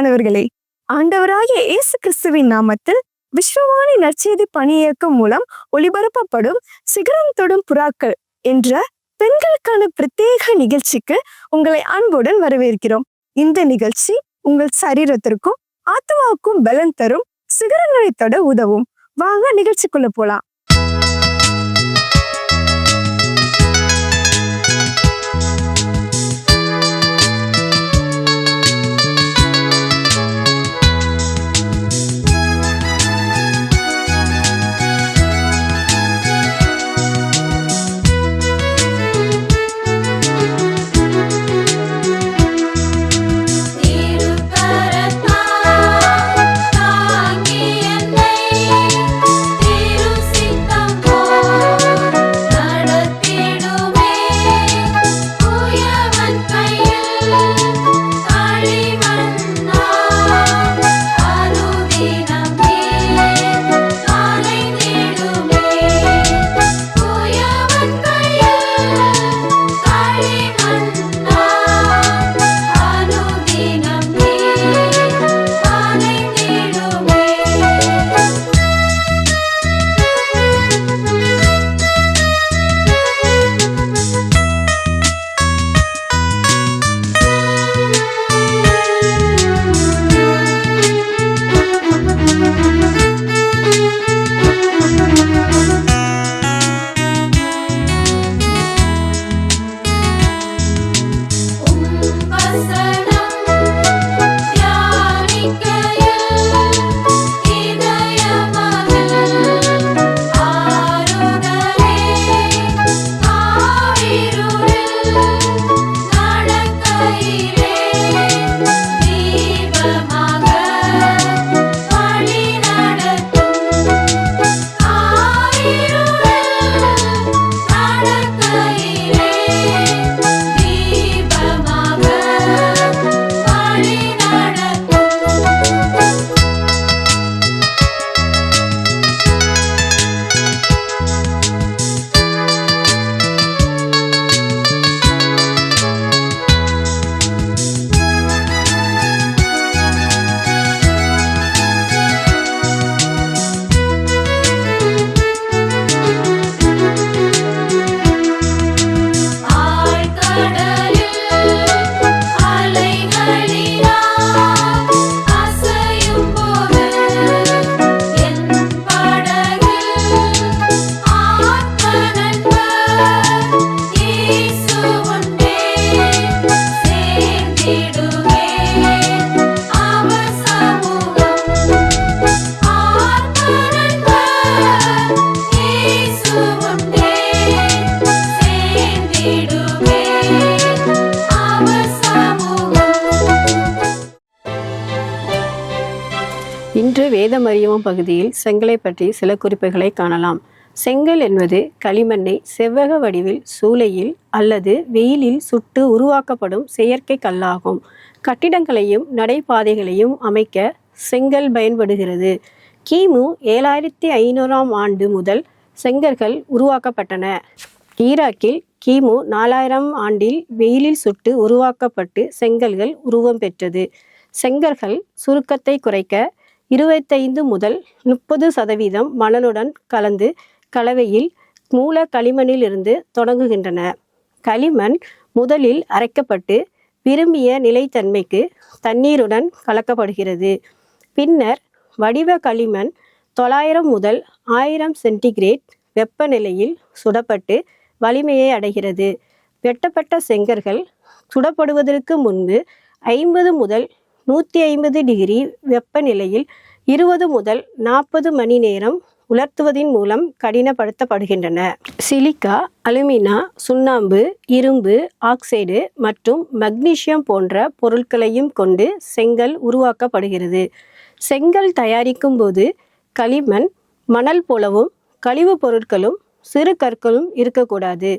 பிரியமானவர்களே ஆண்டவராகிய இயேசு கிறிஸ்துவின் நாமத்தில் விஸ்வவாணி நற்செய்தி பணியியக்கம் மூலம் ஒளிபரப்பப்படும் சிகரம் தொடும் புறாக்கள் என்ற பெண்களுக்கான பிரத்யேக நிகழ்ச்சிக்கு உங்களை அன்புடன் வரவேற்கிறோம். இந்த நிகழ்ச்சி உங்கள் சரீரத்திற்கும் ஆத்மாவுக்கும் பலன் தரும் சிகரங்களை தொட உதவும். வாங்க நிகழ்ச்சிக்குள்ள போலாம். வேதமறியவும் பகுதியில் செங்கலை பற்றி சில குறிப்புகளை காணலாம். செங்கல் என்பது களிமண்ணை செவ்வக வடிவில் சூளையில் அல்லது வெயிலில் சுட்டு உருவாக்கப்படும் செயற்கை கல்லாகும். கட்டிடங்களையும் நடைபாதைகளையும் அமைக்க செங்கல் பயன்படுகிறது. கிமு ஏழாயிரத்தி ஐநூறாம் ஆண்டு முதல் செங்கற்கள் உருவாக்கப்பட்டன. ஈராக்கில் கிமு நாலாயிரம் ஆண்டில் வெயிலில் சுட்டு உருவாக்கப்பட்டு செங்கல்கள் உருவம் பெற்றது. செங்கற்கள் சுருக்கத்தை குறைக்க இருபத்தைந்து முதல் முப்பது சதவீதம் மணலுடன் கலந்து கலவையில் மூல களிமண்ணிலிருந்து தொடங்குகின்றன. களிமண் முதலில் அரைக்கப்பட்டு விரும்பிய நிலைத்தன்மைக்கு தண்ணீருடன் கலக்கப்படுகிறது. பின்னர் வடிவ களிமண் தொள்ளாயிரம் முதல் ஆயிரம் சென்டிகிரேட் வெப்பநிலையில் சுடப்பட்டு வலிமையை அடைகிறது. வெட்டப்பட்ட செங்கற்கள் சுடப்படுவதற்கு முன்பு ஐம்பது முதல் நூற்றி ஐம்பது டிகிரி வெப்பநிலையில் இருபது முதல் நாற்பது மணி நேரம் உலர்த்துவதின் மூலம் கடினப்படுத்தப்படுகின்றன. சிலிக்கா அலுமினா சுண்ணாம்பு இரும்பு ஆக்சைடு மற்றும் மக்னீசியம் போன்ற பொருட்களையும் கொண்டு செங்கல் உருவாக்கப்படுகிறது. செங்கல் தயாரிக்கும் போது களிமண் மணல் போலவும் கழிவுப் பொருட்களும் சிறு கற்களும் இருக்கக்கூடாது.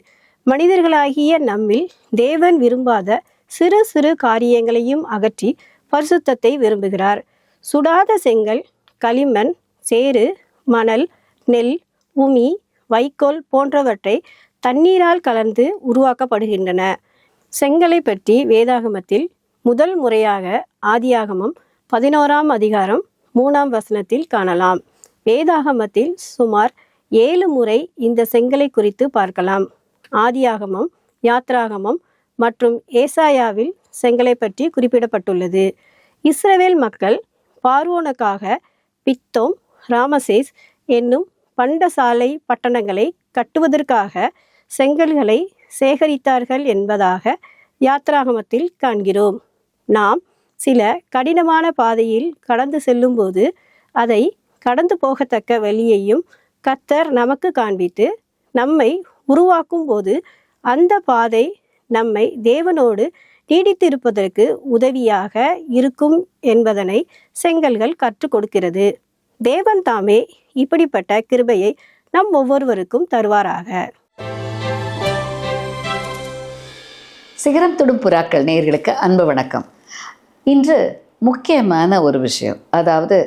மனிதர்களாகிய நம்மில் தேவன் விரும்பாத சிறு சிறு காரியங்களையும் அகற்றி பரிசுத்தத்தை விரும்புகிறார். சுடாத செங்கல் களிமண் சேறு மணல் நெல் உமி வைக்கோல் போன்றவற்றை தண்ணீரால் கலந்து உருவாக்கப்படுகின்றன. செங்கலை பற்றி வேதாகமத்தில் முதல் முறையாக ஆதியாகமம் பதினோராம் அதிகாரம் மூணாம் வசனத்தில் காணலாம். வேதாகமத்தில் சுமார் ஏழு முறை இந்த செங்கலை குறித்து பார்க்கலாம். ஆதியாகமம் யாத்ராகமம் மற்றும் ஏசாயாவில் செங்கலை பற்றி குறிப்பிடப்பட்டுள்ளது. இஸ்ரவேல் மக்கள் பார்வோனுக்காக பித்தோம் ராமசேஸ் என்னும் பண்டசாலை பட்டணங்களை கட்டுவதற்காக செங்கல்களை சேகரித்தார்கள் என்பதாக யாத்ராகமத்தில் காண்கிறோம். நாம் சில கடினமான பாதையில் கடந்து செல்லும்போது அதை கடந்து போகத்தக்க வழியையும் கத்தர் நமக்கு காண்பித்து நம்மை உருவாக்கும் போது அந்த பாதை நம்மை தேவனோடு நீடித்திருப்பதற்கு உதவியாக இருக்கும் என்பதனை செங்கல்கள் கற்றுக் கொடுக்கிறது. தேவன் தாமே இப்படிப்பட்ட கிருபையை நம் ஒவ்வொருவருக்கும் தருவாராக. சிகரம் தொடும் புறாக்கள் நேர்களுக்கு அன்பு வணக்கம். இன்று முக்கியமான ஒரு விஷயம். அதாவது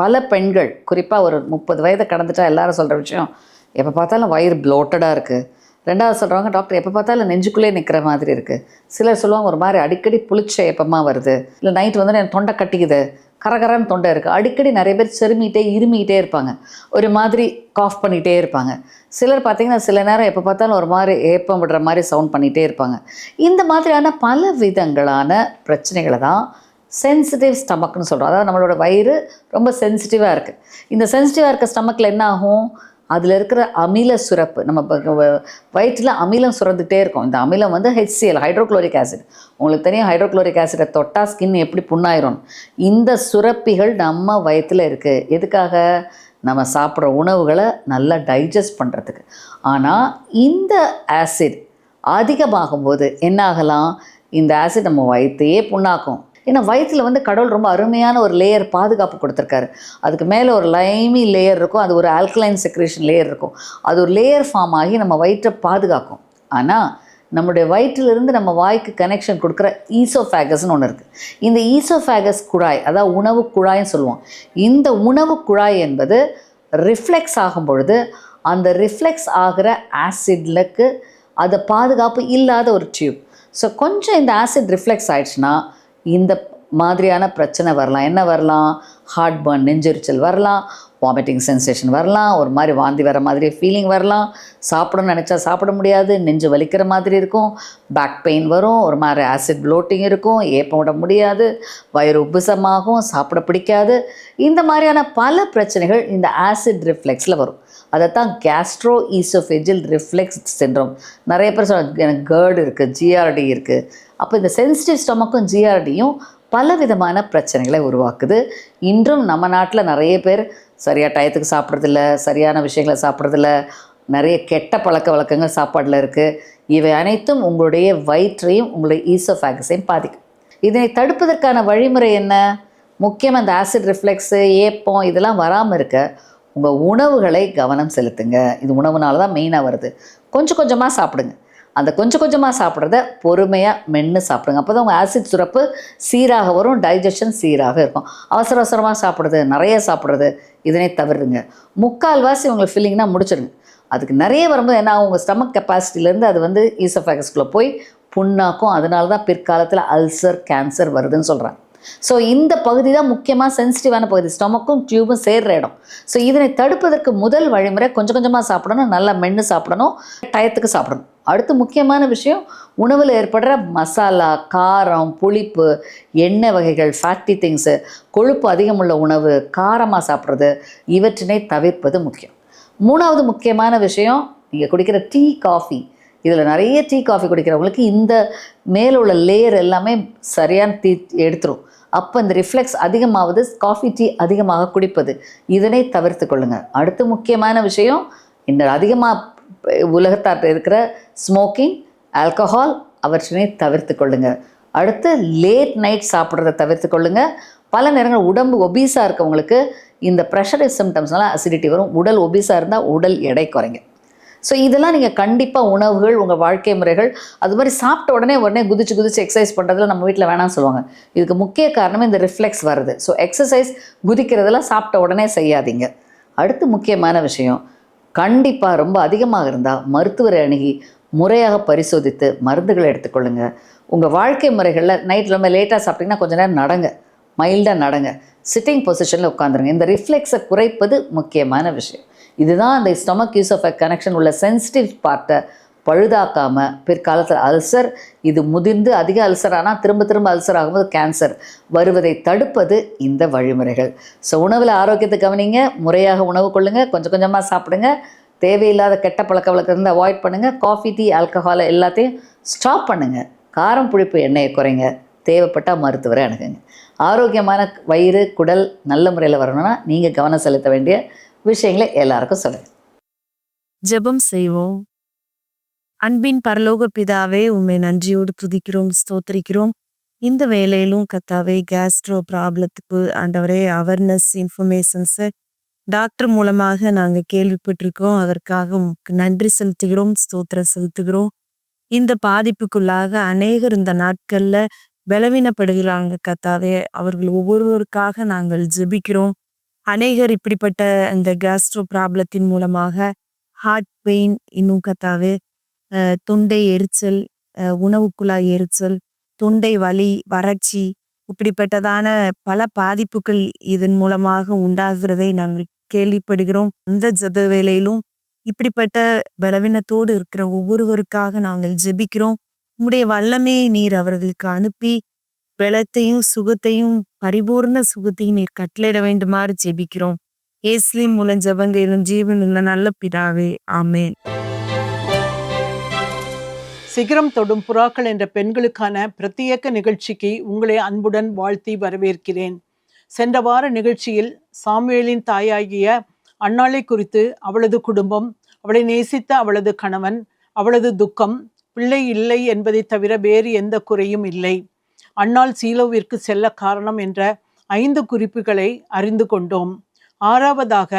பல பெண்கள் குறிப்பாக ஒரு முப்பது வயதை கடந்துட்டா எல்லாரும் சொல்கிற விஷயம் எப்போ பார்த்தாலும் வயிறு ப்ளோட்டடாக இருக்குது ரெண்டாவது சொல்கிறவங்க டாக்டர் எப்போ பார்த்தாலும் நெஞ்சுக்குள்ளே நிற்கிற மாதிரி இருக்குது சிலர் சொல்லுவாங்க ஒரு மாதிரி அடிக்கடி புளிச்ச எப்பமாக வருது? இல்லை நைட் வந்து எனக்கு தொண்டை கட்டிக்குது. கரகரன்னு தொண்டை இருக்குது அடிக்கடி நிறைய பேர் செருமிகிட்டே இருமிகிட்டே இருப்பாங்க. ஒரு மாதிரி காஃப் பண்ணிகிட்டே இருப்பாங்க. சிலர் பார்த்தீங்கன்னா சில நேரம் எப்போ பார்த்தாலும் ஒரு மாதிரி ஏப்பம் விடுற மாதிரி சவுண்ட் பண்ணிகிட்டே இருப்பாங்க. இந்த மாதிரியான பல விதங்களான பிரச்சனைகளை தான் சென்சிட்டிவ் ஸ்டமக்னு சொல்கிறோம் அதாவது நம்மளோட வயிறு ரொம்ப சென்சிட்டிவாக இருக்குது இந்த சென்சிட்டிவாக இருக்க ஸ்டமக்கில் என்ன ஆகும்? அதில் இருக்கிற அமில சுரப்பு நம்ம வ- வயிற்றில் அமிலம் சுரந்துகிட்டே இருக்கும். இந்த அமிலம் வந்து ஹெச்சிஎல் ஹைட்ரோக்ளோரிக் ஆசிட் உங்களுக்கு தெரியும் ஹைட்ரோக்ளோரிக் ஆசிடை தொட்டா ஸ்கின் எப்படி புண்ணாயிரும். இந்த சுரப்பிகள் நம்ம வயிற்றில் இருக்குது எதுக்காக? நம்ம சாப்பிட்ற உணவுகளை நல்லா டைஜஸ்ட் பண்ணுறதுக்கு ஆனால் இந்த ஆசிட் அதிகமாகும்போது என்ன ஆகலாம்? இந்த ஆசிட் நம்ம வயிற்றையே புண்ணாக்கும். ஏன்னா வயிற்றில் வந்து கடவுள் ரொம்ப அருமையான ஒரு லேயர் பாதுகாப்பு கொடுத்துருக்காரு. அதுக்கு மேலே ஒரு லைமி லேயர் இருக்கும் அது ஒரு ஆல்கலைன் செக்ரேஷன் லேயர் இருக்கும். அது ஒரு லேயர் ஃபார்ம் ஆகி நம்ம வயிற்றை பாதுகாக்கும். ஆனால் நம்முடைய வயிற்றிலிருந்து நம்ம வாய்க்கு கனெக்ஷன் கொடுக்குற ஈசோஃபேகஸ்னு ஒன்று இருக்குது இந்த ஈசோஃபேகஸ் குழாய் அதாவது உணவு குழாய்னு சொல்லுவோம். இந்த உணவு குழாய் என்பது ரிஃப்ளெக்ஸ் ஆகும் பொழுது அந்த ரிஃப்ளெக்ஸ் ஆகிற ஆசிட்லுக்கு அதை பாதுகாப்பு இல்லாத ஒரு டியூப் ஸோ கொஞ்சம் இந்த ஆசிட் ரிஃப்ளெக்ஸ் ஆயிடுச்சுன்னா இந்த மாதிரியான பிரச்சனை வரலாம். என்ன வரலாம்? ஹார்ட் பர்ன் நெஞ்செரிச்சல் வரலாம். வாமிட்டிங் சென்சேஷன் வரலாம். ஒரு மாதிரி வாந்தி வர மாதிரி ஃபீலிங் வரலாம். சாப்பிடணும்னு நினச்சா சாப்பிட முடியாது. நெஞ்சு வலிக்கிற மாதிரி இருக்கும். பேக் பெயின் வரும். ஒரு மாதிரி ஆசிட் ப்ளோட்டிங் இருக்கும். ஏப்பம் விட முடியாது. வயிறு உப்புசமாகும். சாப்பிட பிடிக்காது. இந்த மாதிரியான பல பிரச்சனைகள் இந்த ஆசிட் ரிஃப்ளெக்ஸில் வரும். அதைத்தான் கேஸ்ட்ரோ ஈசோஃபெஜில் ரிஃப்ளெக்ஸ் சின்ரோம் நிறைய பேர் சொல்ல எனக்கு கேர்டு இருக்குது ஜிஆர்டி இருக்குது அப்போ இந்த சென்சிட்டிவ் ஸ்டொமக்கும் ஜிஆர்டியும் பல விதமான பிரச்சனைகளை உருவாக்குது. இன்றும் நம்ம நாட்டில் நிறைய பேர் சரியாக டயத்துக்கு சாப்பிட்றதில்ல சரியான விஷயங்களை சாப்பிட்றதில்ல நிறைய கெட்ட பழக்க வழக்கங்கள் சாப்பாட்டில் இருக்குது இவை அனைத்தும் உங்களுடைய வயிற்றையும் உங்களுடைய ஈசோஃபேகஸையும் பாதிக்கும். இதனை தடுப்பதற்கான வழிமுறை என்ன? முக்கியமாக இந்த ஆசிட் ரிஃப்ளெக்ஸு ஏப்பம் இதெல்லாம் வராமல் இருக்க உங்கள் உணவுகளை கவனம் செலுத்துங்க. இது உணவுனால தான் மெயினாக வருது. கொஞ்சம் கொஞ்சமாக சாப்பிடுங்க. அந்த கொஞ்சம் கொஞ்சமாக சாப்பிட்றத பொறுமையாக மென்று சாப்பிடுங்க. அப்போ தான் உங்கள் ஆசிட் சுரப்பு சீராக வரும் டைஜஷன் சீராக இருக்கும். அவசர அவசரமாக சாப்பிட்றது நிறைய சாப்பிட்றது இதனை தவிருங்க முக்கால்வாசி உங்களுக்கு ஃபில்லிங்னா முடிச்சிடுங்க அதுக்கு நிறைய வரும்போது என்ன உங்கள் ஸ்டமக் கெப்பாசிட்டிலேருந்து அது வந்து ஈசோஃபேகஸ்குள்ளே போய் புண்ணாக்கும். அதனால தான் பிற்காலத்தில் அல்சர் கேன்சர் வருதுன்னு சொல்கிறாங்க ஸோ இந்த பகுதி தான் முக்கியமாக சென்சிட்டிவான பகுதி. ஸ்டொமக்கும் டியூபும் சேர்ற இடம். ஸோ இதனை தடுப்பதற்கு முதல் வழிமுறை கொஞ்சம் கொஞ்சமாக சாப்பிடணும். நல்லா மென்று சாப்பிடணும். டயத்துக்கு சாப்பிடணும். அடுத்து முக்கியமான விஷயம் உணவில் ஏற்படுற மசாலா காரம் புளிப்பு எண்ணெய் வகைகள் ஃபேட்டி திங்ஸு கொழுப்பு அதிகமுள்ள உணவு காரமாக சாப்பிட்றது இவற்றினை தவிர்ப்பது முக்கியம். மூணாவது முக்கியமான விஷயம் நீங்கள் குடிக்கிற டீ காஃபி இதில் நிறைய டீ காஃபி குடிக்கிறவங்களுக்கு இந்த மேலே உள்ள லேயர் எல்லாமே சரியான டீ எடுத்துரும். அப்போ இந்த ரிஃப்ளெக்ஸ் அதிகமாவது காஃபி டீ அதிகமாக குடிப்பது. இதனை தவிர்த்து கொள்ளுங்கள் அடுத்து முக்கியமான விஷயம் இந்த அதிகமாக உலகத்தார் இருக்கிற ஸ்மோக்கிங் ஆல்கஹால் அவற்றினை தவிர்த்து கொள்ளுங்கள் அடுத்து லேட் நைட் சாப்பிட்றத தவிர்த்து கொள்ளுங்கள் பல நேரங்கள் உடம்பு ஒபீஸாக இருக்கவங்களுக்கு இந்த ப்ரெஷர் சிம்டம்ஸ்னால அசிடிட்டி வரும். உடல் ஒபீஸாக இருந்தால் உடல் எடை குறைங்க. ஸோ இதெல்லாம் நீங்கள் கண்டிப்பாக உணவுகள் உங்கள் வாழ்க்கை முறைகள் அது மாதிரி சாப்பிட்ட உடனே உடனே குதிச்சு குதிச்சு எக்ஸசைஸ் பண்ணுறதுல நம்ம வீட்டில் வேணாம்னு சொல்லுவாங்க. இதுக்கு முக்கிய காரணமே இந்த ரிஃப்ளெக்ஸ் வருது. ஸோ எக்ஸசைஸ் குதிக்கிறதெல்லாம் சாப்பிட்ட உடனே செய்யாதீங்க. அடுத்து முக்கியமான விஷயம் கண்டிப்பாக ரொம்ப அதிகமாக இருந்தால் மருத்துவரை அணுகி முறையாக பரிசோதித்து மருந்துகளை எடுத்துக்கொள்ளுங்க. உங்கள் வாழ்க்கை முறைகளில் நைட் ரொம்ப லேட்டாக சாப்பிட்டீங்கன்னா கொஞ்சம் நேரம் நடங்க. மைல்டாக நடங்க. சிட்டிங் பொசிஷனில் உட்காந்துருங்க இந்த ரிஃப்ளெக்ஸை குறைப்பது முக்கியமான விஷயம். இதுதான் அந்த stomach use of a connection உள்ள சென்சிட்டிவ் பார்ட்டை பழுதாக்காமல் பிற்காலத்தில் அல்சர் இது முதிர்ந்து அதிக அல்சர் ஆனால் திரும்ப திரும்ப அல்சர் ஆகும்போது கேன்சர் வருவதை தடுப்பது இந்த வழிமுறைகள். ஸோ உணவில் ஆரோக்கியத்தை கவனிங்க முறையாக உணவு கொள்ளுங்க கொஞ்சம் கொஞ்சமாக சாப்பிடுங்க தேவையில்லாத கெட்ட பழக்க வழக்கத்தை அவாய்ட் பண்ணுங்கள் காஃபி டீ ஆல்கஹாலை எல்லாத்தையும் ஸ்டாப் பண்ணுங்கள் காரம் புளிப்பு எண்ணெயை குறைங்க தேவைப்பட்டால் மருத்துவரை அணுகுங்க. ஆரோக்கியமான வயிறு குடல் நல்ல முறையில் வரணும்னா நீங்கள் கவனம் செலுத்த வேண்டிய விஷயங்களை எல்லாருக்கும் சொல்லுங்க. ஜெபம் செய்வோம். அன்பின் பரலோக பிதாவே உண்மை நன்றியோடு துதிக்கிறோம் ஸ்தோத்திரிக்கிறோம். இந்த வேலையிலும் கத்தாவே கேஸ்ட்ரோ ப்ராப்ளத்துக்கு ஆண்டவரே அவேர்னஸ் இன்ஃபர்மேஷன்ஸை டாக்டர் மூலமாக நாங்கள் கேள்விப்பட்டிருக்கோம். அதற்காக உங்களுக்கு நன்றி செலுத்துகிறோம் ஸ்தோத்திரம் செலுத்துகிறோம். இந்த பாதிப்புக்குள்ளாக அநேகர் இந்த நாட்கள்ல பலவீனப்படுகிறாங்க கத்தாவே. அவர்கள் ஒவ்வொருவருக்காக நாங்கள் ஜெபிக்கிறோம். அநேகர் இப்படிப்பட்ட இந்த கேஸ்ட்ரோ ப்ராப்ளத்தின் மூலமாக ஹார்ட் பெயின் இன்னும் கத்தாவு தொண்டை எரிச்சல் உணவுக்குழாய் உணவு குழாய் எரிச்சல் தொண்டை வலி வறட்சி இப்படிப்பட்டதான பல பாதிப்புகள் இதன் மூலமாக உண்டாகிறதை நாங்கள் கேள்விப்படுகிறோம். இந்த ஜத வேலையிலும் இப்படிப்பட்ட பலவீனத்தோடு இருக்கிற ஒவ்வொருவருக்காக நாங்கள் ஜெபிக்கிறோம். உம்முடைய வல்லமையை நீர் அவர்களுக்கு அனுப்பி பலத்தையும் சுகத்தையும் பரிபூர்ண சுகத்தையும் நீர் கட்டளையிட வேண்டுமாறு ஜெபிக்கிறோம். இயேசுவின் மூலம் ஜெபங்களும் ஜீவன் உள்ள நல்ல பிதாவே ஆமேன். சிகரம் தொடும் புறாக்கள் என்ற பெண்களுக்கான பிரத்யேக நிகழ்ச்சிக்கு உங்களை அன்புடன் வாழ்த்தி வரவேற்கிறேன். சென்ற வார நிகழ்ச்சியில் சாமுவேலின் தாயாகிய அன்னாளை குறித்து அவளது குடும்பம் அவளை நேசித்த அவளது கணவன் அவளது துக்கம் பிள்ளை இல்லை என்பதை தவிர வேறு எந்த குறையும் இல்லை. அண்ணால் சீலோவிற்கு செல்ல காரணம் என்ற ஐந்து குறிப்புகளை அறிந்து கொண்டோம். ஆறாவதாக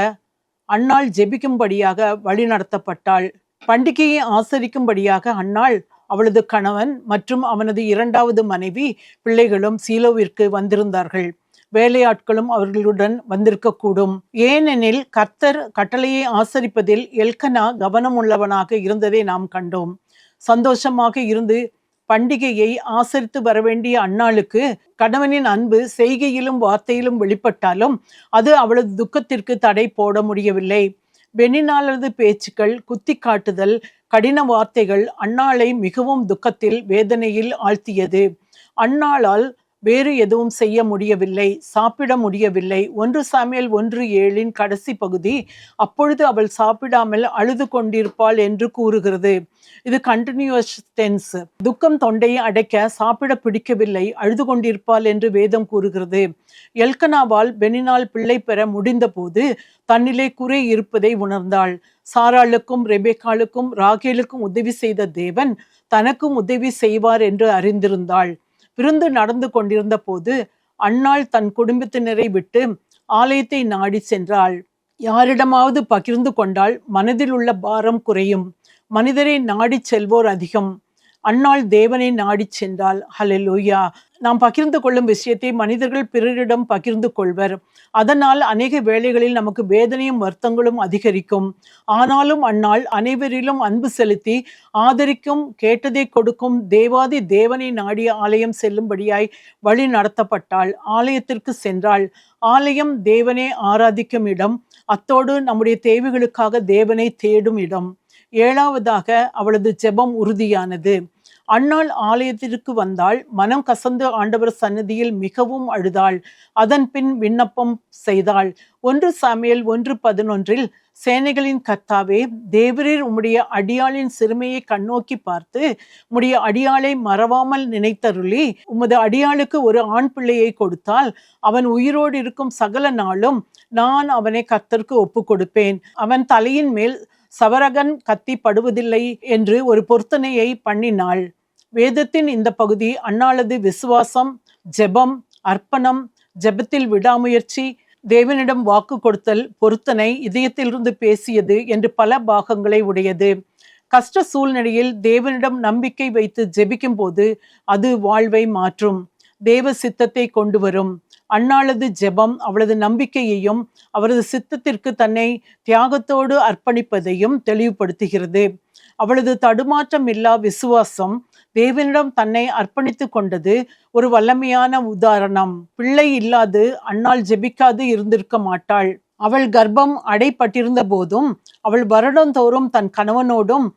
அன்னாள் ஜெபிக்கும்படியாக வழிநடத்தப்பட்டாள் பண்டிகையை ஆசரிக்கும்படியாக அன்னாள் அவளது கணவன் மற்றும் அவனது இரண்டாவது மனைவி பிள்ளைகளும் சீலோவிற்கு வந்திருந்தார்கள். வேலையாட்களும் அவர்களுடன் வந்திருக்கக்கூடும். ஏனெனில் கர்த்தர் கட்டளையை ஆசரிப்பதில் எல்கனா கவனமுள்ளவனாக இருந்ததை நாம் கண்டோம். சந்தோஷமாக இருந்து பண்டிகையை ஆசரித்து வரவேண்டிய அன்னாளுக்கு கணவனின் அன்பு செய்கையிலும் வார்த்தையிலும் வெளிப்பட்டாலும் அது அவளது துக்கத்திற்கு தடை போட முடியவில்லை. பெண்ணினாளது பேச்சுக்கள் குத்தி காட்டுதல் கடின வார்த்தைகள் அன்னாளை மிகவும் துக்கத்தில் வேதனையில் ஆழ்த்தியது. அன்னாளால் வேறு எதுவும் செய்ய முடியவில்லை சாப்பிட முடியவில்லை. ஒன்று சாமியல் ஒன்று ஏழின் கடைசி பகுதி அப்பொழுது அவள் சாப்பிடாமல் அழுது கொண்டிருப்பாள் என்று கூறுகிறது. இது கண்டினியூஸ் டென்ஸ் துக்கம் தொண்டையை அடைக்க சாப்பிட பிடிக்கவில்லை அழுது கொண்டிருப்பாள் என்று வேதம் கூறுகிறது. எல்கனாவால் பெனினால் பிள்ளை பெற முடிந்தபோது தன்னிலே குறை இருப்பதை உணர்ந்தாள். சாராளுக்கும் ரெபேக்காளுக்கும் ராகேலுக்கும் உதவி செய்த தேவன் தனக்கும் உதவி செய்வார் என்று அறிந்திருந்தாள். விருந்து நடந்து கொண்டிருந்த போது அன்னாள் தன் குடும்பத்தினரை விட்டு ஆலயத்தை நாடி சென்றாள். யாரிடமாவது பகிர்ந்து கொண்டால் மனதில் உள்ள பாரம் குறையும். மனிதரை நாடிச் செல்வோர் அதிகம். அன்னாள் தேவனை நாடிச் சென்றால் ஹலெலூயா நாம் பகிர்ந்து கொள்ளும் விஷயத்தை மனிதர்கள் பிறரிடம் பகிர்ந்து கொள்வர். அதனால் அநேக வேளைகளில் நமக்கு வேதனையும் வருத்தங்களும் அதிகரிக்கும். ஆனாலும் அந்நாள் அனைவரிலும் அன்பு செலுத்தி ஆதரிக்கும் கேட்டதை கொடுக்கும் தேவாதி தேவனை நாடிய ஆலயம் செல்லும்படியாய் வழி நடத்தப்பட்டாள். ஆலயத்திற்கு சென்றாள். ஆலயம் தேவனை ஆராதிக்கும் இடம். அத்தோடு நம்முடைய தேவைகளுக்காக தேவனை தேடும் இடம். ஏழாவதாக அவளது ஜெபம் உறுதியானது. அன்னாள் ஆலயத்திற்கு வந்தாள். மனம் கசந்து ஆண்டவர் சன்னதியில் மிகவும் அழுதாள். அதன் பின் விண்ணப்பம் செய்தாள். ஒன்று சாமியல் ஒன்று பதினொன்றில் சேனைகளின் கத்தாவே தேவரீர் உம்முடைய அடியாளின் சிறுமையை கண்ணோக்கி பார்த்து உம்முடைய அடியாளை மறவாமல் நினைத்தருளி உமது அடியாளுக்கு ஒரு ஆண் பிள்ளையை கொடுத்தால் அவன் உயிரோடு இருக்கும் சகல நாளும் நான் அவனை கத்தற்கு ஒப்பு கொடுப்பேன் அவன் தலையின் மேல் சவரகன் கத்தி படுவதில்லை என்று ஒரு பொருத்தனையை பண்ணினாள். வேதத்தின் இந்த பகுதி அன்னாளது விசுவாசம் ஜெபம் அர்ப்பணம் ஜெபத்தில் விடாமுயற்சி தேவனிடம் வாக்கு கொடுத்தல் பொருத்தனை இதயத்திலிருந்து பேசியது என்று பல பாகங்களை உடையது. கஷ்ட சூழ்நிலையில் தேவனிடம் நம்பிக்கை வைத்து ஜெபிக்கும் போது அது வாழ்வை மாற்றும். தேவ சித்தத்தை கொண்டு வரும். அன்னாளது ஜெபம் அவளது நம்பிக்கையையும் அவரது சித்தத்திற்கு தன்னை தியாகத்தோடு அர்ப்பணிப்பதையும் தெளிவுபடுத்துகிறது. அவளது தடுமாற்றம் இல்லா விசுவாசம் தேவனிடம் தன்னை அர்ப்பணித்து கொண்டது ஒரு வல்லமையான உதாரணம். பிள்ளை இல்லாது அன்னால் ஜெபிக்காது இருந்திருக்க மாட்டாள். அவள் கர்ப்பம் அடைப்பட்டிருந்த போதும் அவள் வருடந்தோறும் தன் கணவனோடும்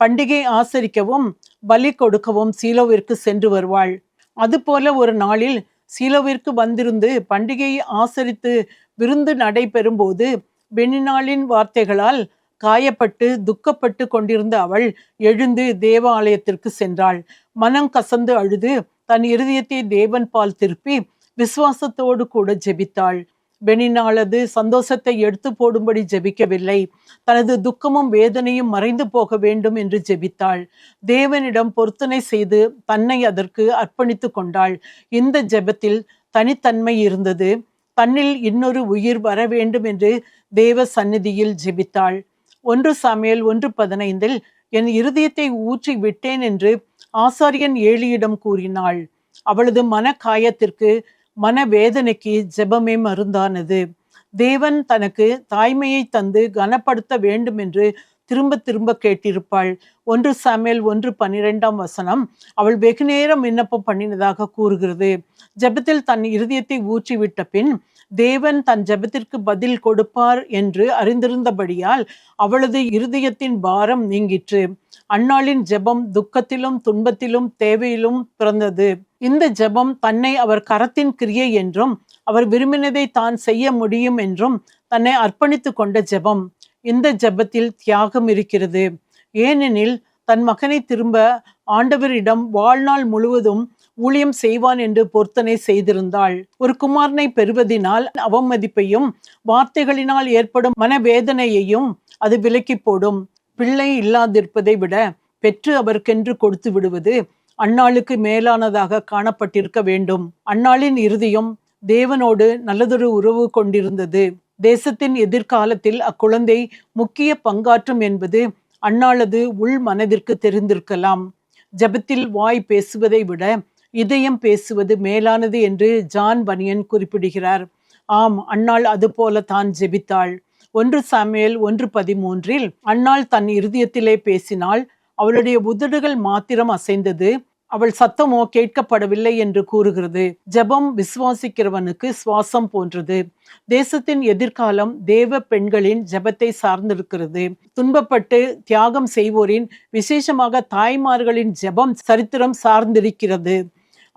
பண்டிகை ஆசரிக்கவும் பலி கொடுக்கவும் சீலோவிற்கு சென்று வருவாள். அதுபோல ஒரு நாளில் சீலோவிற்கு வந்திருந்து பண்டிகையை ஆசரித்து விருந்து நடைபெறும் போது வார்த்தைகளால் காயப்பட்டு துக்கப்பட்டு கொண்டிருந்த அவள் எழுந்து தேவாலயத்திற்கு சென்றாள். மனம் கசந்து அழுது தன் இருதயத்தை தேவன் பால் திருப்பி விசுவாசத்தோடு கூட ஜெபித்தாள். பெனினாளது சந்தோஷத்தை எடுத்து போடும்படி ஜெபிக்கவில்லை. தனது துக்கமும் வேதனையும் மறைந்து போக வேண்டும் என்று ஜெபித்தாள். தேவனிடம் பொருத்தனை செய்து தன்னை அதற்கு அர்ப்பணித்து கொண்டாள். இந்த ஜெபத்தில் தனித்தன்மை இருந்தது. தன்னில் இன்னொரு உயிர் வர வேண்டும் என்று தேவ சந்நிதியில் ஜெபித்தாள். ஒன்று சாமியல் ஒன்று பதினைந்தில் என் இருதயத்தை ஊற்றி விட்டேன் என்று ஆசாரியன் ஏழியிடம் கூறினாள். அவளது மன காயத்திற்கு மனவேதனைக்கு ஜெபமே மருந்தானது. தேவன் தனக்கு தாய்மையை தந்து கனப்படுத்த வேண்டும் என்று திரும்ப திரும்ப கேட்டிருப்பாள். ஒன்று சமையல் ஒன்று பன்னிரெண்டாம் வசனம் அவள் வெகுநேரம் விண்ணப்பம் பண்ணினதாக கூறுகிறது. ஜெபத்தில் தன் இருதயத்தை ஊற்றிவிட்ட பின் தேவன் தன் ஜெபத்திற்கு பதில் கொடுப்பார் என்று அறிந்திருந்தபடியால் அவளது இருதயத்தின் பாரம் நீங்கிற்று. அன்னாளின் ஜெபம் துக்கத்திலும் துன்பத்திலும் தேவையிலும் பிறந்தது. இந்த ஜெபம் தன்னை அவர் கரத்தின் கிரியை என்றும் அவர் விரும்பினதை தான் செய்ய முடியும் என்றும் தன்னை அர்ப்பணித்து கொண்ட ஜெபம். இந்த ஜெபத்தில் தியாகம் இருக்கிறது. ஏனெனில் தன் மகனை திரும்ப ஆண்டவரிடம் வாழ்நாள் முழுவதும் ஊழியம் செய்வான் என்று பொருத்தனை செய்திருந்தாள். ஒரு குமாரனை பெறுவதினால் அவமதிப்பையும் வார்த்தைகளினால் ஏற்படும் மனவேதனையையும் அது விலக்கி போடும். பிள்ளை இல்லாதிருப்பதை விட பெற்று அவருக்கென்று கொடுத்து விடுவது அன்னாளுக்கு மேலானதாக காணப்பட்டிருக்க வேண்டும். அன்னாளின் இறுதியும் தேவனோடு நல்லதொரு உறவு கொண்டிருந்தது. தேசத்தின் எதிர்காலத்தில் அக்குழந்தை முக்கிய பங்காற்றும் என்பது அன்னாளது உள் மனதிற்கு தெரிந்திருக்கலாம். ஜெபத்தில் வாய் பேசுவதை விட இதயம் பேசுவது மேலானது என்று ஜான் பனியன் குறிப்பிடுகிறார். ஆம் அன்னாள் அதுபோல தான் ஜெபித்தாள். ஒன்று சமையல் ஒன்று பதிமூன்றில் அன்னாள் தன் இருதயத்திலே பேசினாள் அவளுடைய உதடுகள் மாத்திரம் அசைந்தது அவள் சத்தமோ கேட்கப்படவில்லை என்று கூறுகிறது. ஜெபம் விசுவாசிக்கிறவனுக்கு சுவாசம் போன்றது. தேசத்தின் எதிர்காலம் தேவ பெண்களின் ஜெபத்தை சார்ந்திருக்கிறது. துன்பப்பட்டு தியாகம் செய்வோரின் விசேஷமாக தாய்மார்களின் ஜெபம் சரித்திரம் சார்ந்திருக்கிறது.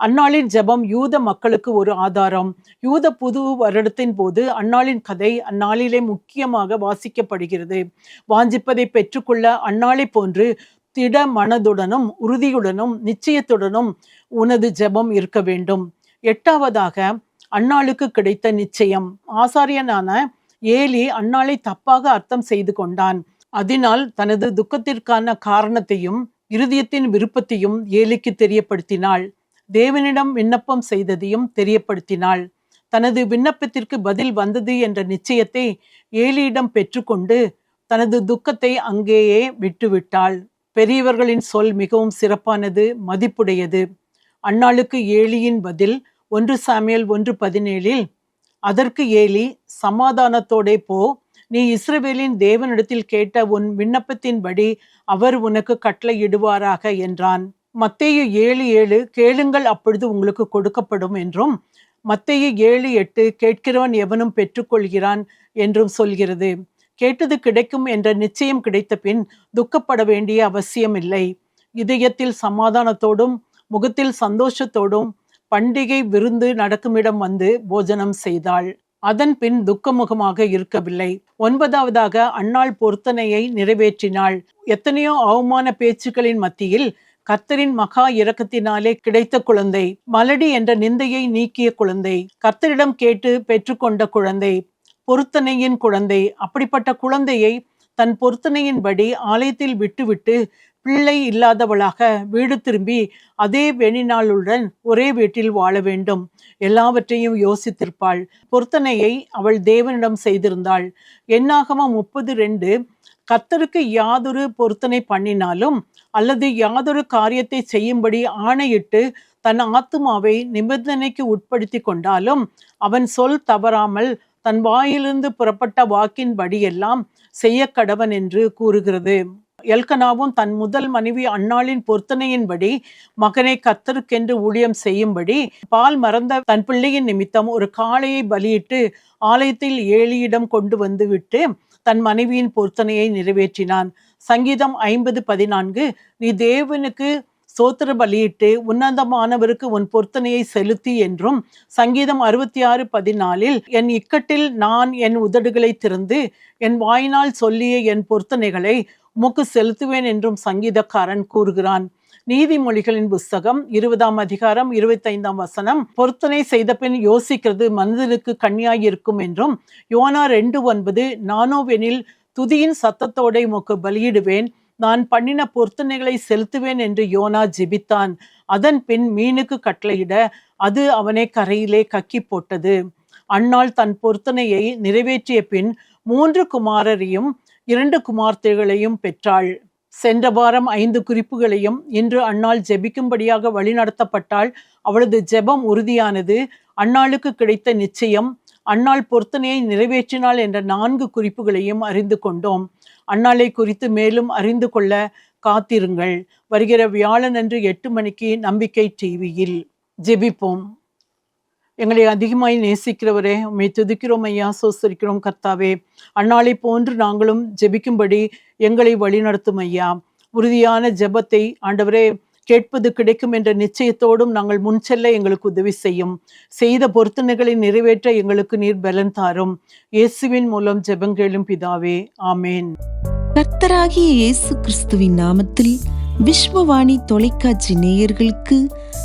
அந்நாளின் ஜெபம் யூத மக்களுக்கு ஒரு ஆதாரம். யூத புது வருடத்தின் போது அந்நாளின் கதை அந்நாளிலே முக்கியமாக வாசிக்கப்படுகிறது. வாஞ்சிப்பதை பெற்றுக்கொள்ள அந்நாளை போன்று திட மனதுடனும் உறுதியுடனும் நிச்சயத்துடனும் உனது ஜெபம் இருக்க வேண்டும். எட்டாவதாக அன்னாளுக்கு கிடைத்த நிச்சயம். ஆசாரியனான ஏலி அன்னாளை தப்பாக அர்த்தம் செய்து கொண்டான். அதனால் தனது துக்கத்திற்கான காரணத்தையும் இருதயத்தின் விருப்பத்தையும் ஏலிக்கு தெரியப்படுத்தினாள். தேவனிடம் விண்ணப்பம் செய்ததையும் தெரியப்படுத்தினாள். தனது விண்ணப்பத்திற்கு பதில் வந்தது என்ற நிச்சயத்தை ஏலியிடம் பெற்றுக்கொண்டு தனது துக்கத்தை அங்கேயே விட்டுவிட்டாள். பெரியவர்களின் சொல் மிகவும் சிறப்பானது மதிப்புடையது. அன்னாளுக்கு ஏலியின் பதில் ஒன்று சாமியல் ஒன்று பதினேழில் அதற்கு ஏலி சமாதானத்தோடே போ. நீ இஸ்ரவேலின் தேவனிடத்தில் கேட்ட உன் விண்ணப்பத்தின்படி அவர் உனக்கு கட்டளையிடுவாராக என்றான். மத்தேயு ஏழு ஏழு கேளுங்கள் அப்பொழுது உங்களுக்கு கொடுக்கப்படும் என்றும் மத்தேயு ஏழு எட்டு கேட்கிறவன் எவனும் பெற்றுக்கொள்கிறான் என்றும் சொல்கிறது. கேட்டது கிடைக்கும் என்ற நிச்சயம் கிடைத்த பின் துக்கப்பட வேண்டிய அவசியம் இல்லை இதயத்தில் சமாதானத்தோடும் முகத்தில் சந்தோஷத்தோடும் பண்டிகை விருந்து நடக்குமிடம் வந்து போஜனம் செய்தாள். அதன் பின் துக்கமுகமாக இருக்கவில்லை. ஒன்பதாவதாக அன்னாள் பொருத்தனையை நிறைவேற்றினாள். எத்தனையோ அவமான பேச்சுக்களின் மத்தியில் கர்த்தரின் மகா இரக்கத்தினாலே கிடைத்த குழந்தை மலடி என்ற நிந்தையை நீக்கிய குழந்தை கர்த்தரிடம் கேட்டு பெற்றுக்கொண்ட குழந்தை பொருத்தனையின் குழந்தை அப்படிப்பட்ட குழந்தையை தன் பொருத்தனையின்படி ஆலயத்தில் விட்டுவிட்டு பிள்ளை இல்லாதவளாக வீடு திரும்பி அதே வெளிநாளுடன் ஒரே வீட்டில் வாழ வேண்டும். எல்லாவற்றையும் யோசித்திருப்பாள். பொருத்தனையை அவள் தேவனிடம் செய்திருந்தாள். என்னாகமா முப்பது ரெண்டு கர்த்தருக்கு யாதொரு பொருத்தனை பண்ணினாலும் அல்லது யாதொரு காரியத்தை செய்யும்படி ஆணையிட்டு தன் ஆத்துமாவை நிபந்தனைக்கு உட்படுத்தி கொண்டாலும் அவன் சொல் தவறாமல் தன் வாயிலிருந்து புறப்பட்ட வாக்கின்படியெல்லாம் செய்ய கடவன் என்று கூறுகிறது. எல்கனாவும் தன் முதல் மனைவி அன்னாளின் பொருத்தனையின்படி மகனை கத்தருக்கென்று ஊழியம் செய்யும்படி பால் மறந்த தன் பிள்ளையின் நிமித்தம் ஒரு காளையை பலியிட்டு ஆலயத்தில் ஏழியிடம் கொண்டு வந்துவிட்டு தன் மனைவியின் பொருத்தனையை நிறைவேற்றினான். சங்கீதம் ஐம்பது பதினான்கு நீ தேவனுக்கு சோத்திர பலியிட்டு உன்னதமானவருக்கு உன் பொருத்தனையை செலுத்தி என்றும் சங்கீதம் அறுபத்தி ஆறு பதினாலில் என் இக்கட்டில் நான் என் உதடுகளை திறந்து என் வாயினால் சொல்லிய என் பொருத்தனைகளை உமக்கு செலுத்துவேன் என்றும் சங்கீதக்காரன் கூறுகிறான். நீதிமொழிகளின் புஸ்தகம் இருபதாம் அதிகாரம் இருபத்தைந்தாம் வசனம் பொருத்தனை செய்த பின் யோசிக்கிறது மனிதனுக்கு கண்ணியாயிருக்கும் என்றும் யோனா ரெண்டு ஒன்பது நானோவெனில் துதியின் சத்தத்தோட உமக்கு பலியிடுவேன். நான் பண்ணின பொருத்தனைகளை செலுத்துவேன் என்று யோனா ஜிபித்தான். அதன் பின் மீனுக்கு கட்டளையிட அது அவனை கரையிலே கக்கி போட்டது. அன்னாள் தன் பொருத்தனையை நிறைவேற்றிய பின் மூன்று குமாரரையும் இரண்டு குமார்த்தைகளையும் பெற்றாள். சென்ற வாரம் ஐந்து குறிப்புகளையும் இன்று அன்னாள் ஜெபிக்கும்படியாக வழிநடத்தப்பட்டால் அவளது ஜெபம் உறுதியானது. அன்னாளுக்கு கிடைத்த நிச்சயம் அன்னாள் பொருத்தனையை நிறைவேற்றினாள் என்ற நான்கு குறிப்புகளையும் அறிந்து கொண்டோம். அன்னாளை குறித்து மேலும் அறிந்து கொள்ள காத்திருங்கள். வருகிற வியாழனன்று எட்டு மணிக்கு நம்பிக்கை டிவியில் ஜெபிப்போம். எங்களை அதிகமாய் நேசிக்கிறவரே உண்மை துதிக்கிறோம் ஐயா சோசரிக்கிறோம் கர்த்தாவே. அன்னாளை போன்று நாங்களும் ஜெபிக்கும்படி எங்களை வழிநடத்தும் ஐயா. உறுதியான ஜெபத்தை ஆண்டவரே கேட்பது கிடைக்கும் என்ற நிச்சயத்தோடும் நாங்கள் முன் செல்ல எங்களுக்கு உதவி செய்யும். செய்த பொருத்தனைகளை நிறைவேற்ற எங்களுக்கு நீர் பலன் தாரும். இயேசுவின் மூலம் ஜெபங்கேளும் பிதாவே. ஆமேன். கர்த்தராகிய இயேசு கிறிஸ்துவின் நாமத்தில் விஸ்வவாணி தொலைக்காட்சி நேயர்களுக்கு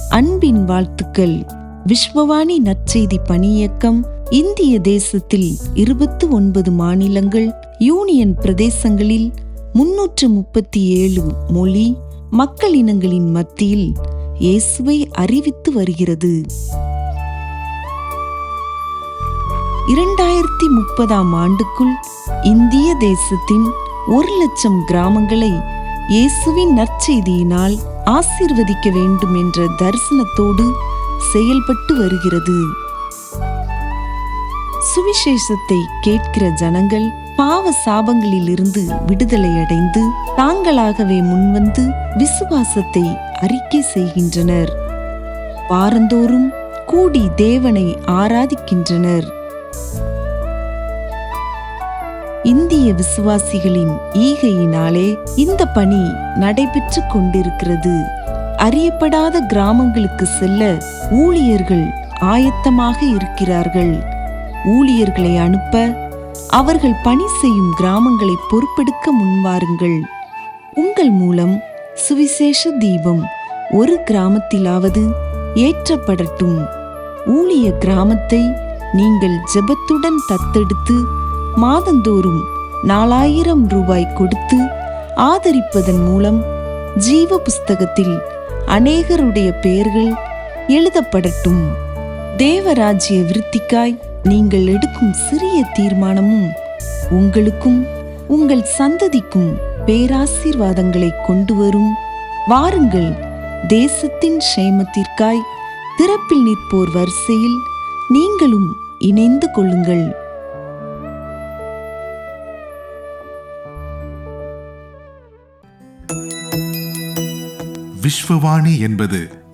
அன்பின் வாழ்த்துக்கள். விஸ்வவாணி நற்செய்தி பணியக்கம் இந்திய தேசத்தில் இருபத்து ஒன்பது மாநிலங்கள் யூனியன் பிரதேசங்களில் முன்னூற்று முப்பத்தி ஏழு மொழி மக்கள் இனங்களின் மத்தியில் இயேசுவை அறிவித்து வருகிறது. இரண்டாயிரத்தி முப்பதாம் ஆண்டுக்குள் இந்திய தேசத்தின் ஒரு லட்சம் கிராமங்களை இயேசுவின் நற்செய்தியினால் ஆசிர்வதிக்க வேண்டும் என்ற தரிசனத்தோடு செயல்பட்டு வருகிறது. சுவிசேஷத்தை கேட்கிற ஜனங்கள் பாவ சாபங்களிலிருந்து விடுதலை அடைந்து தாங்களாகவே முன்வந்து விசுவாசத்தை அறிக்கை செய்கின்றனர். வாரந்தோறும் கூடி தேவனை ஆராதிக்கின்றனர். இந்திய விசுவாசிகளின் ஈகையினாலே இந்த பணி நடைபெற்று கொண்டிருக்கிறது. அறியப்படாத கிராமங்களுக்கு செல்ல ஊழியர்கள் ஆயத்தமாக இருக்கிறார்கள். ஊழியர்களை அனுப்ப அவர்கள் பணி செய்யும் கிராமங்களை பொறுப்பெடுக்க முன்வாருங்கள். உங்கள் மூலம் சுவிசேஷ தீபம் ஒரு கிராமத்திலாவது ஏற்றப்படட்டும். ஊழிய கிராமத்தை நீங்கள் ஜெபத்துடன் தத்தெடுத்து மாதந்தோறும் நாலாயிரம் ரூபாய் கொடுத்து ஆதரிப்பதன் மூலம் ஜீவ புஸ்தகத்தில் அநேகருடைய பெயர்கள் எழுதப்படட்டும். தேவராஜ்ய விருத்திக்காய் நீங்கள் எடுக்கும் சிறிய தீர்மானமும் உங்களுக்கும் உங்கள் சந்ததிக்கும் பேராசீர்வாதங்களை கொண்டு வரும். வாருங்கள் தேசத்தின் க்ஷேமத்திற்காய் திறப்பில் நிற்போர் வரிசையில் நீங்களும் இணைந்து கொள்ளுங்கள். விஸ்வவாணி என்பது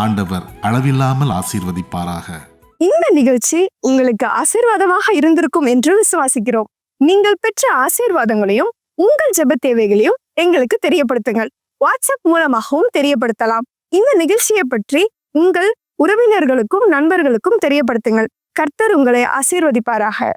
ஆண்டவர் அளவில்லாமல் ஆசீர்வதிப்பாராக. இந்த நிகழ்ச்சி உங்களுக்கு ஆசீர்வாதமாக இருந்திருக்கும் என்று விசுவாசிக்கிறோம். நீங்கள் பெற்ற ஆசீர்வாதங்களையும் உங்கள் ஜெப தேவைகளையும் எங்களுக்கு தெரியப்படுத்துங்கள். வாட்ஸ்அப் மூலமாகவும் தெரியப்படுத்தலாம். இந்த நிகழ்ச்சியை பற்றி உங்கள் உறவினர்களுக்கும் நண்பர்களுக்கும் தெரியப்படுத்துங்கள். கர்த்தர் உங்களை ஆசீர்வதிப்பாராக.